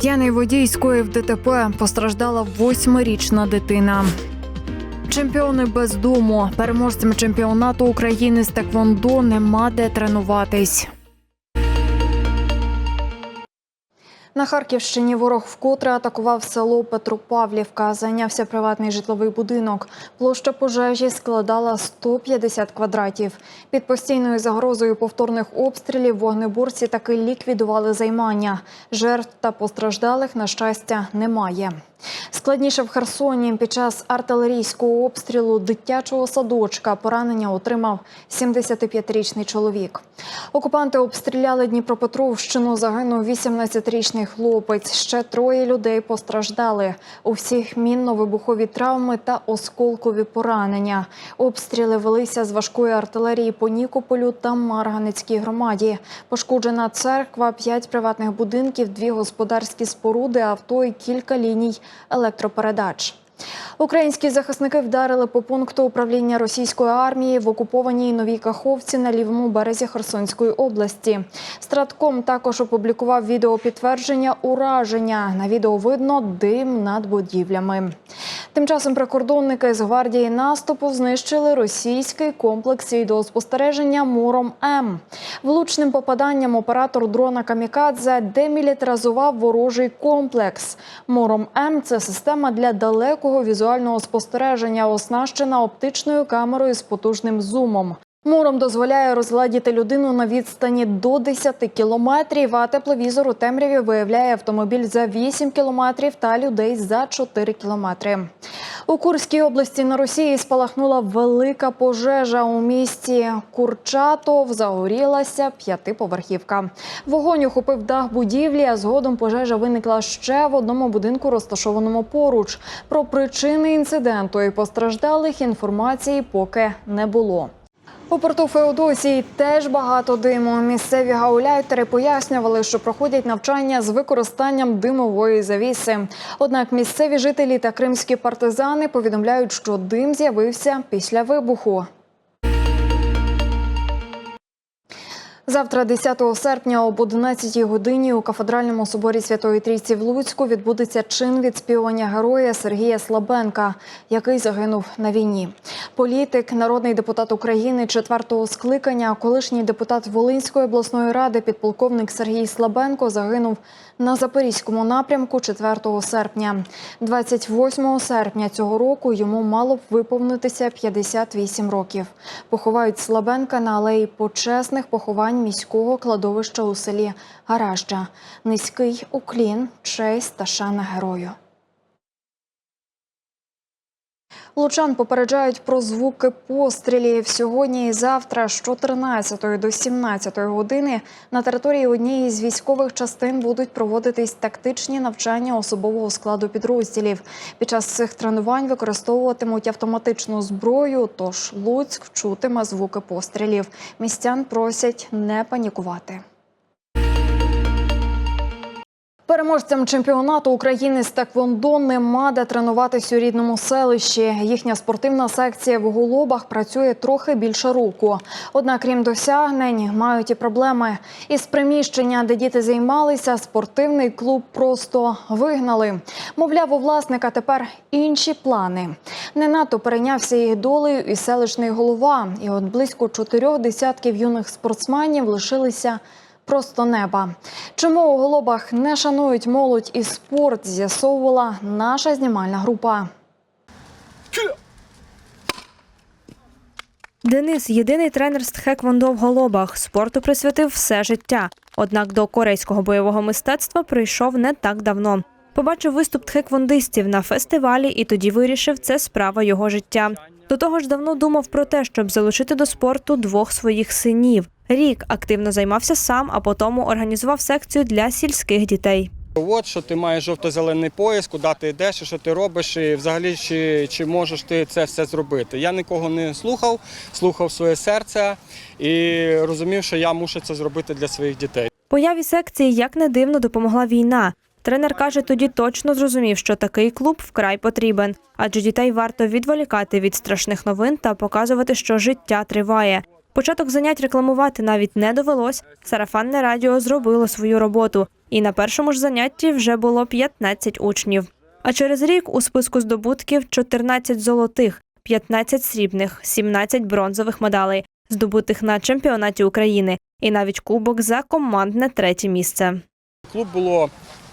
П'яний водій скоїв ДТП. Постраждала восьмирічна дитина. Чемпіони без дому. Переможцям чемпіонату України з Теквондо нема де тренуватись. На Харківщині ворог вкотре атакував село Петропавлівка. Зайнявся приватний житловий будинок. Площа пожежі складала 150 квадратів. Під постійною загрозою повторних обстрілів вогнеборці таки ліквідували займання. Жертв та постраждалих, на щастя, немає. Складніше в Херсоні під час артилерійського обстрілу дитячого садочка поранення отримав 75-річний чоловік. Окупанти обстріляли Дніпропетровщину. Загинув 18-річний хлопець. Ще троє людей постраждали. У всіх мінно-вибухові травми та осколкові поранення. Обстріли велися з важкої артилерії по Нікополю та Марганецькій громаді. Пошкоджена церква, п'ять приватних будинків, дві господарські споруди, авто і кілька ліній електропередач. Українські захисники вдарили по пункту управління російської армії в окупованій Новій Каховці на лівому березі Херсонської області. Стратком також опублікував відео підтвердження ураження. На відео видно дим над будівлями. Тим часом прикордонники з гвардії наступу знищили російський комплекс відеоспостереження Муром М. Влучним попаданням оператор дрона Камікадзе демілітаризував ворожий комплекс. Муром М це система для далекого візуального спостереження, оснащена оптичною камерою з потужним зумом. Муром дозволяє розгладіти людину на відстані до 10 кілометрів, а тепловізор у темряві виявляє автомобіль за 8 кілометрів та людей за 4 кілометри. У Курській області на Росії спалахнула велика пожежа у місті Курчатов. Загорілася п'ятиповерхівка. Вогонь охопив дах будівлі, а згодом пожежа виникла ще в одному будинку, розташованому поруч. Про причини інциденту і постраждалих інформації поки не було. У порту Феодосії теж багато диму. Місцеві гауляйтери пояснювали, що проходять навчання з використанням димової завіси. Однак місцеві жителі та кримські партизани повідомляють, що дим з'явився після вибуху. Завтра, 10 серпня, об 11 годині у кафедральному соборі Святої Трійці в Луцьку відбудеться чин відспівання героя Сергія Слабенка, який загинув на війні. Політик, народний депутат України четвертого скликання, колишній депутат Волинської обласної ради, підполковник Сергій Слабенко загинув на запорізькому напрямку 4 серпня. 28 серпня цього року йому мало б виповнитися 58 років. Поховають Слабенка на алеї почесних поховань міського кладовища у селі Гаражджа. Низький уклін, честь та шана герою. Лучан попереджають про звуки пострілів сьогодні і завтра з 14 до 17 години на території однієї з військових частин будуть проводитись тактичні навчання особового складу підрозділів. Під час цих тренувань використовуватимуть автоматичну зброю. Тож Луцьк чутиме звуки пострілів. Містян просять не панікувати. Переможцям чемпіонату України з Теквондо нема де тренуватись у рідному селищі. Їхня спортивна секція в Голубах працює трохи більше року. Однак, крім досягнень, мають і проблеми. Із приміщення, де діти займалися, спортивний клуб просто вигнали. Мовляв, у власника тепер інші плани. Не надто перейнявся їх долею і селищний голова. І от близько чотирьох десятків юних спортсменів лишилися просто неба. Чому у голубах не шанують молодь і спорт, з'ясовувала наша знімальна група. Денис єдиний тренер з тхеквондо в голобах. Спорту присвятив все життя. Однак до корейського бойового мистецтва прийшов не так давно. Побачив виступ тхеквондистів на фестивалі і тоді вирішив, це справа його життя. До того ж, давно думав про те, щоб залучити до спорту двох своїх синів. Рік активно займався сам, а потім організував секцію для сільських дітей. От що ти маєш жовто-зелений пояс, куди ти йдеш, і що ти робиш, і взагалі чи, чи можеш ти це все зробити. Я нікого не слухав, слухав своє серце і розумів, що я мушу це зробити для своїх дітей. Появі секції, як не дивно, допомогла війна. Тренер каже, тоді точно зрозумів, що такий клуб вкрай потрібен, адже дітей варто відволікати від страшних новин та показувати, що життя триває. Початок занять рекламувати навіть не довелось. Сарафанне радіо зробило свою роботу, і на першому ж занятті вже було 15 учнів. А через рік у списку здобутків 14 золотих, 15 срібних, 17 бронзових медалей, здобутих на чемпіонаті України, і навіть кубок за командне третє місце. Клуб було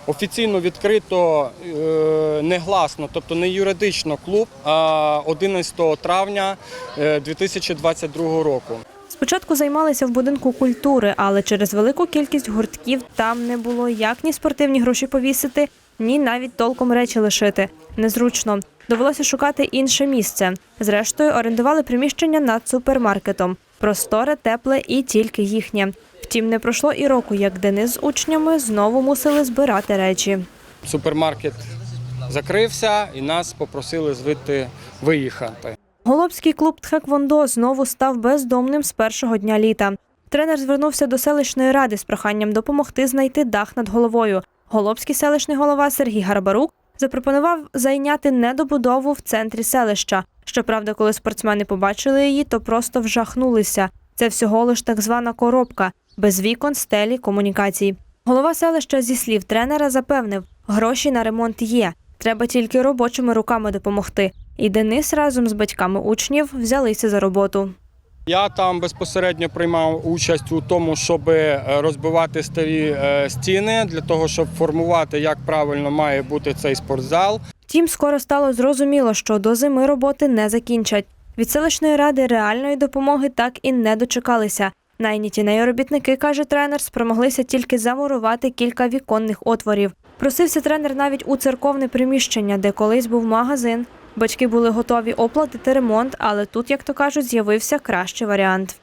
офіційно відкрито е, негласно, тобто не юридично клуб, а 11 травня е, 2022 року. Спочатку займалися в будинку культури, але через велику кількість гуртків там не було як ні спортивні гроші повісити, ні навіть толком речі лишити. Незручно. Довелося шукати інше місце. Зрештою, орендували приміщення над супермаркетом. Просторе, тепле і тільки їхнє. Втім, не пройшло і року, як Денис з учнями знову мусили збирати речі. Супермаркет закрився і нас попросили звідти виїхати. Голобський клуб Тхеквондо знову став бездомним з першого дня літа. Тренер звернувся до селищної ради з проханням допомогти знайти дах над головою. Голобський селищний голова Сергій Гарбарук запропонував зайняти недобудову в центрі селища. Щоправда, коли спортсмени побачили її, то просто вжахнулися. Це всього лиш так звана коробка без вікон, стелі, комунікацій. Голова селища зі слів тренера запевнив, гроші на ремонт є. Треба тільки робочими руками допомогти. І Денис разом з батьками учнів взялися за роботу. Я там безпосередньо приймав участь у тому, щоб е, розбивати старі е, стіни для того, щоб формувати, як правильно має бути цей спортзал. Втім, скоро стало зрозуміло, що до зими роботи не закінчать. Від селищної ради реальної допомоги так і не дочекалися. Найняті нею робітники, каже тренер, спромоглися тільки замурувати кілька віконних отворів. Просився тренер навіть у церковне приміщення, де колись був магазин. Батьки були готові оплатити ремонт, але тут, як то кажуть, з'явився кращий варіант.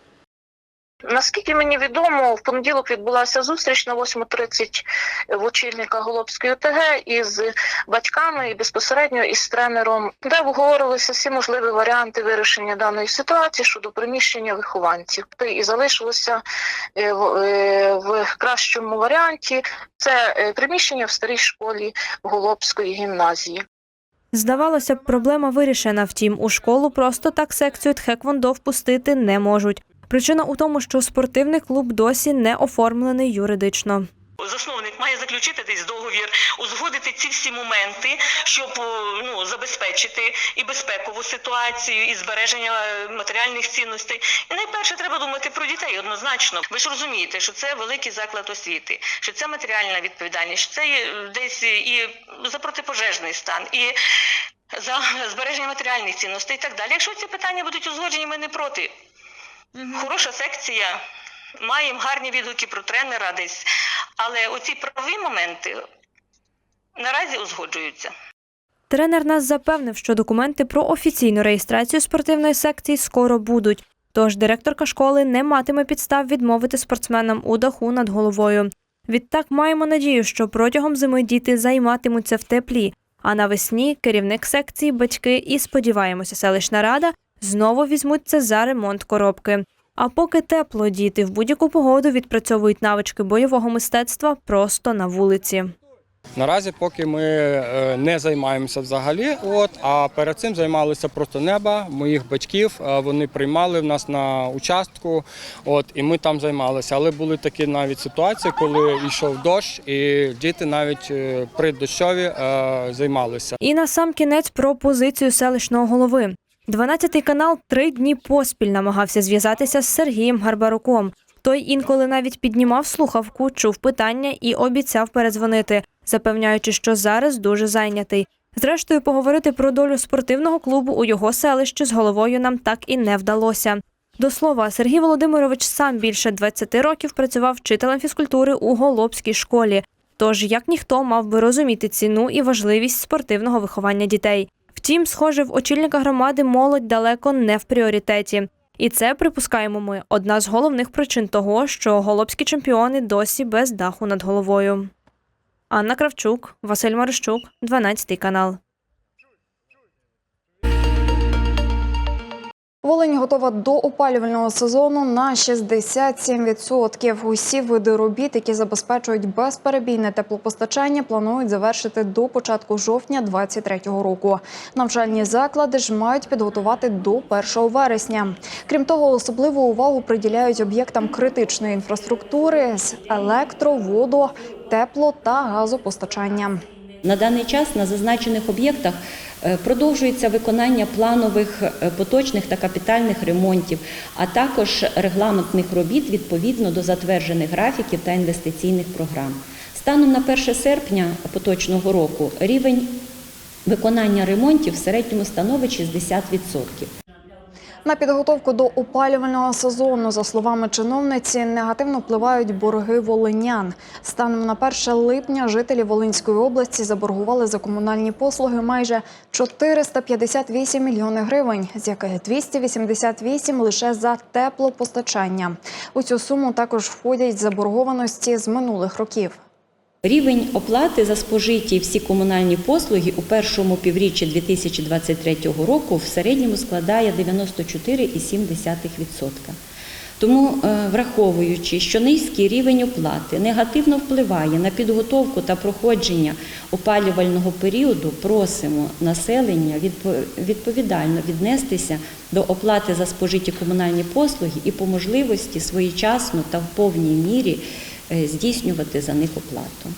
Наскільки мені відомо, в понеділок відбулася зустріч на 8.30 в очільника Голобської ОТГ із батьками і безпосередньо із тренером, де обговорилися всі можливі варіанти вирішення даної ситуації щодо приміщення вихованців. І залишилося е, в- е, в кращому варіанті це е, приміщення в старій школі Голобської гімназії. Здавалося б, проблема вирішена. Втім, у школу просто так секцію тхеквондо впустити не можуть. Причина у тому, що спортивний клуб досі не оформлений юридично. Засновник має заключити десь договір, узгодити ці всі моменти, щоб ну забезпечити і безпекову ситуацію, і збереження е, матеріальних цінностей. І найперше треба думати про дітей однозначно. Ви ж розумієте, що це великий заклад освіти, що це матеріальна відповідальність, що це є е, десь і за протипожежний стан, і за збереження матеріальних цінностей і так далі. Якщо ці питання будуть узгоджені, ми не проти. Хороша секція. Маємо гарні відгуки про тренера десь, але оці правові моменти наразі узгоджуються. Тренер нас запевнив, що документи про офіційну реєстрацію спортивної секції скоро будуть. Тож директорка школи не матиме підстав відмовити спортсменам у даху над головою. Відтак маємо надію, що протягом зими діти займатимуться в теплі, а навесні керівник секції, батьки і сподіваємося, селищна рада знову візьмуться за ремонт коробки. А поки тепло, діти в будь-яку погоду відпрацьовують навички бойового мистецтва просто на вулиці. Наразі, поки ми е, не займаємося взагалі, от а перед цим займалися просто неба моїх батьків. е, Вони приймали в нас на участку, от і ми там займалися. Але були такі навіть ситуації, коли йшов дощ, і діти навіть е, при дощові займалися. І на сам кінець про позицію селищного голови. 12-й канал три дні поспіль намагався зв'язатися з Сергієм Гарбаруком. Той інколи навіть піднімав слухавку, чув питання і обіцяв передзвонити, запевняючи, що зараз дуже зайнятий. Зрештою, поговорити про долю спортивного клубу у його селищі з головою нам так і не вдалося. До слова, Сергій Володимирович сам більше 20 років працював вчителем фізкультури у Голобській школі. Тож, як ніхто мав би розуміти ціну і важливість спортивного виховання дітей. Втім, схоже, в очільника громади молодь далеко не в пріоритеті. І це припускаємо ми одна з головних причин того, що голобські чемпіони досі без даху над головою. Анна Кравчук, Василь Марищук, 12 канал. Волинь готова до опалювального сезону на 67%. Усі види робіт, які забезпечують безперебійне теплопостачання, планують завершити до початку жовтня 2023 року. Навчальні заклади ж мають підготувати до 1 вересня. Крім того, особливу увагу приділяють об'єктам критичної інфраструктури з електро, водо, тепло та газопостачання. На даний час на зазначених об'єктах продовжується виконання планових е, поточних та капітальних ремонтів, а також регламентних робіт відповідно до затверджених графіків та інвестиційних програм. Станом на 1 серпня поточного року рівень виконання ремонтів в середньому становить 60%. На підготовку до опалювального сезону, за словами чиновниці, негативно впливають борги волинян. Станом на 1 липня жителі Волинської області заборгували за комунальні послуги майже 458 мільйонів гривень, з яких 288 лише за теплопостачання. У цю суму також входять заборгованості з минулих років. Рівень оплати за спожиті всі комунальні послуги у першому півріччі 2023 року в середньому складає 94,7%. Тому, е, враховуючи, що низький рівень оплати негативно впливає на підготовку та проходження опалювального періоду, просимо населення відпо- відповідально віднестися до оплати за спожиті комунальні послуги і по можливості своєчасно та в повній мірі здійснювати за них оплату.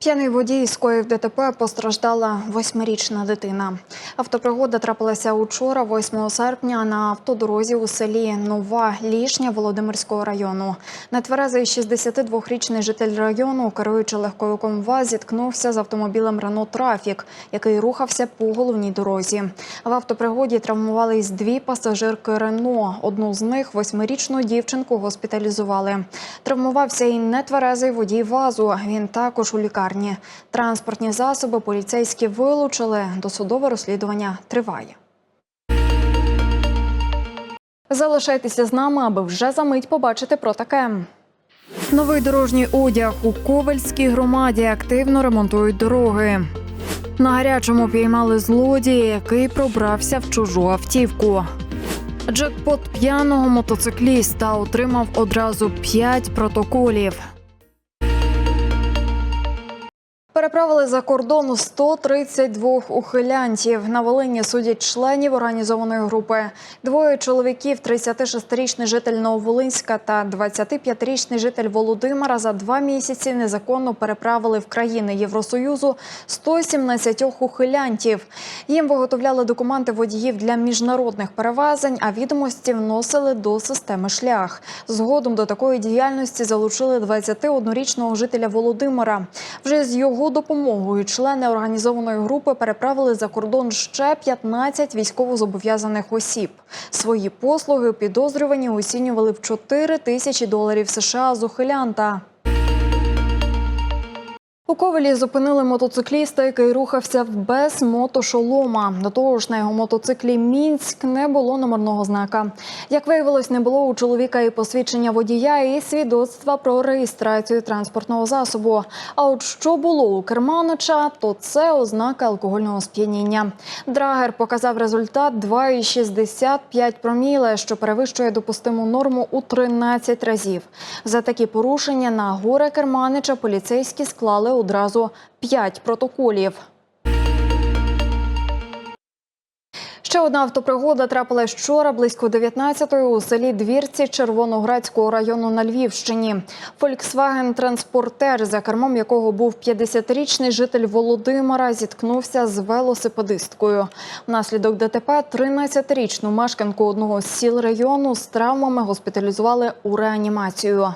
П'яний водій скоїв ДТП постраждала восьмирічна дитина. Автопригода трапилася учора, 8 серпня, на автодорозі у селі Нова Лішня Володимирського району. Нетверезий 62-річний житель району, керуючи легковиком ВАЗ, зіткнувся з автомобілем Рено Трафік, який рухався по головній дорозі. В автопригоді травмувались дві пасажирки Рено. Одну з них, восьмирічну дівчинку, госпіталізували. Травмувався і нетверезий водій ВАЗу. Він також у лікарні. Транспортні засоби поліцейські вилучили. Досудове розслідування триває. Залишайтеся з нами, аби вже за мить побачити про таке. Новий дорожній одяг у Ковальській громаді активно ремонтують дороги. На гарячому піймали злодія, який пробрався в чужу автівку. Джекпот п'яного мотоцикліста отримав одразу п'ять протоколів. Переправили за кордон 132 ухилянтів. На Волині судять членів організованої групи. Двоє чоловіків, 36-річний житель Нововолинська та 25-річний житель Володимира за два місяці незаконно переправили в країни Євросоюзу 117 ухилянтів. Їм виготовляли документи водіїв для міжнародних перевезень, а відомості вносили до системи шлях. Згодом до такої діяльності залучили 21-річного жителя Володимира. Вже з його допомогою члени організованої групи переправили за кордон ще 15 військовозобов'язаних осіб. Свої послуги підозрювані оцінювали в 4 тисячі доларів США з ухилянта. У Ковелі зупинили мотоцикліста, який рухався без мотошолома. До того ж, на його мотоциклі Мінськ не було номерного знака. Як виявилось, не було у чоловіка і посвідчення водія, і свідоцтва про реєстрацію транспортного засобу. А от що було у керманича, то це ознака алкогольного сп'яніння. Драгер показав результат 2,65 проміле, що перевищує допустиму норму у 13 разів. За такі порушення на горе керманича поліцейські склали одразу 5 протоколів. Ще одна автопригода трапилась вчора близько 19-ї у селі Двірці Червоноградського району на Львівщині. Volkswagen Транспортер, за кермом якого був 50-річний житель Володимира, зіткнувся з велосипедисткою. Внаслідок ДТП 13-річну мешканку одного з сіл району з травмами госпіталізували у реанімацію.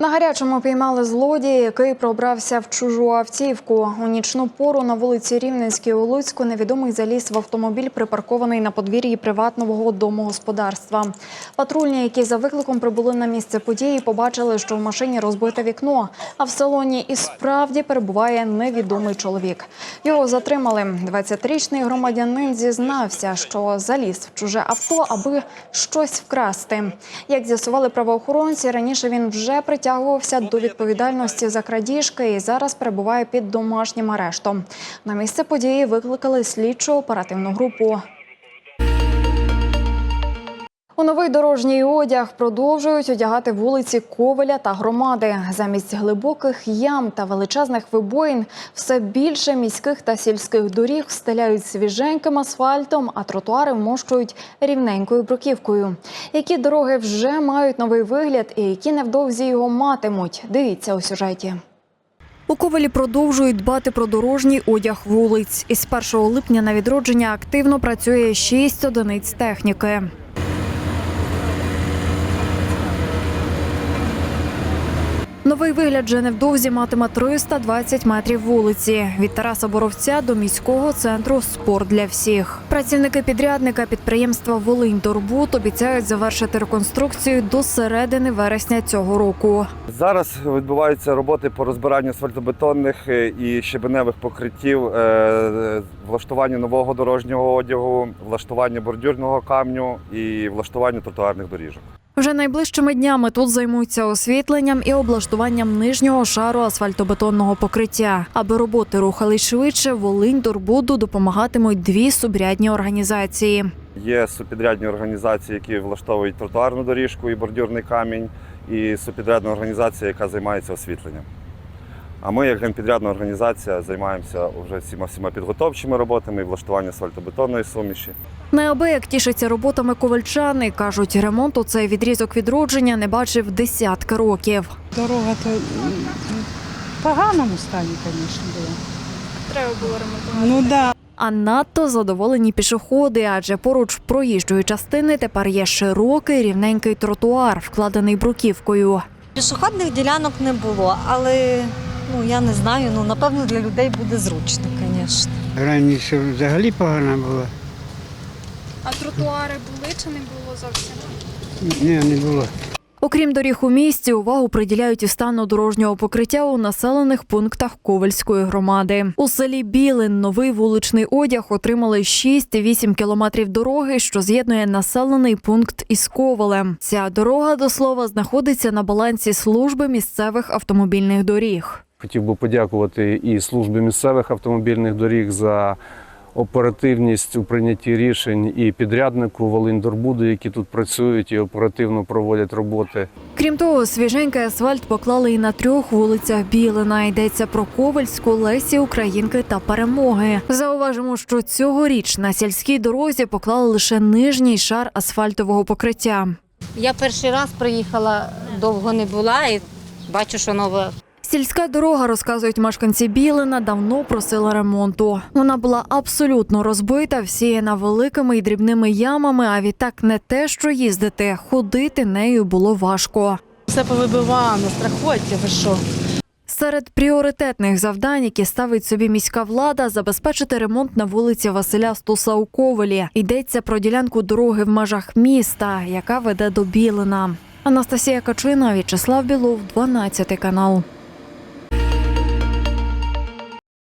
На гарячому піймали злодія, який пробрався в чужу автівку. У нічну пору на вулиці Рівненській у Луцьку невідомий заліз в автомобіль, припаркований на подвір'ї приватного домогосподарства. Патрульні, які за викликом прибули на місце події, побачили, що в машині розбите вікно, а в салоні і справді перебуває невідомий чоловік. Його затримали. 20-річний громадянин зізнався, що заліз в чуже авто, аби щось вкрасти. Як з'ясували правоохоронці, раніше він вже притягувався до відповідальності за крадіжки і зараз перебуває під домашнім арештом. На місце події викликали слідчу оперативну групу. У новий дорожній одяг продовжують одягати вулиці Ковеля та громади. Замість глибоких ям та величезних вибоїн все більше міських та сільських доріг встеляють свіженьким асфальтом, а тротуари вмощують рівненькою бруківкою. Які дороги вже мають новий вигляд і які невдовзі його матимуть? Дивіться у сюжеті. У Ковелі продовжують дбати про дорожній одяг вулиць. Із 1 липня на відродження активно працює 6 одиниць техніки. Новий вигляд вже невдовзі матиме 320 метрів вулиці від Тараса Боровця до міського центру Спорт для всіх. Працівники підрядника підприємства Волинь Торбут обіцяють завершити реконструкцію до середини вересня цього року. Зараз відбуваються роботи по розбиранню асфальтобетонних е, і щебеневих покриттів, е, влаштуванню нового дорожнього одягу, влаштуванню бордюрного камню і влаштуванню тротуарних доріжок. Вже найближчими днями тут займуться освітленням і облаштуванням нижнього шару асфальтобетонного покриття. Аби роботи рухались швидше, Волинь Дорбуду допомагатимуть дві субрядні організації. Є субпідрядні організації, які влаштовують тротуарну доріжку і бордюрний камінь, і субпідрядна організація, яка займається освітленням. А ми, як генпідрядна організація, займаємося вже всіма всіма підготовчими роботами і влаштуванням асфальтобетонної суміші. Неабияк тішаться роботами ковальчани. кажуть, ремонт у цей відрізок відродження не бачив десятки років. Дорога то в поганому стані, звісно, була. Треба було ремонтувати. Ну да. А надто задоволені пішоходи, адже поруч проїжджої частини тепер є широкий рівненький тротуар, вкладений бруківкою. Пішохідних ділянок не було, але ну я не знаю. Ну напевно для людей буде зручно, звісно. Раніше взагалі погана була. А тротуари були чи не було зовсім? Ні, не було. Окрім доріг у місті, увагу приділяють і стану дорожнього покриття у населених пунктах Ковальської громади. У селі Білин новий вуличний одяг отримали 6-8 кілометрів дороги, що з'єднує населений пункт із Ковалем. Ця дорога, до слова, знаходиться на балансі служби місцевих автомобільних доріг. Хотів би подякувати і службі місцевих автомобільних доріг за оперативність у прийнятті рішень, і підряднику Волинь-Дорбуду, які тут працюють і оперативно проводять роботи. Крім того, свіженький асфальт поклали і на трьох вулицях Білина. Йдеться про Ковальську, Лесі, Українки та Перемоги. Зауважимо, що цьогоріч на сільській дорозі поклали лише нижній шар асфальтового покриття. Я перший раз приїхала, довго не була і бачу, що нове. Сільська дорога, розказують мешканці Білина, давно просила ремонту. Вона була абсолютно розбита, всіяна великими і дрібними ямами. А відтак не те, що їздити, ходити нею було важко. Все повибивано, страхоття, ви що? Серед пріоритетних завдань, які ставить собі міська влада, забезпечити ремонт на вулиці Василя Стуса у Ковелі. Йдеться про ділянку дороги в межах міста, яка веде до Білина. Анастасія Качина, В'ячеслав Білов, 12 канал.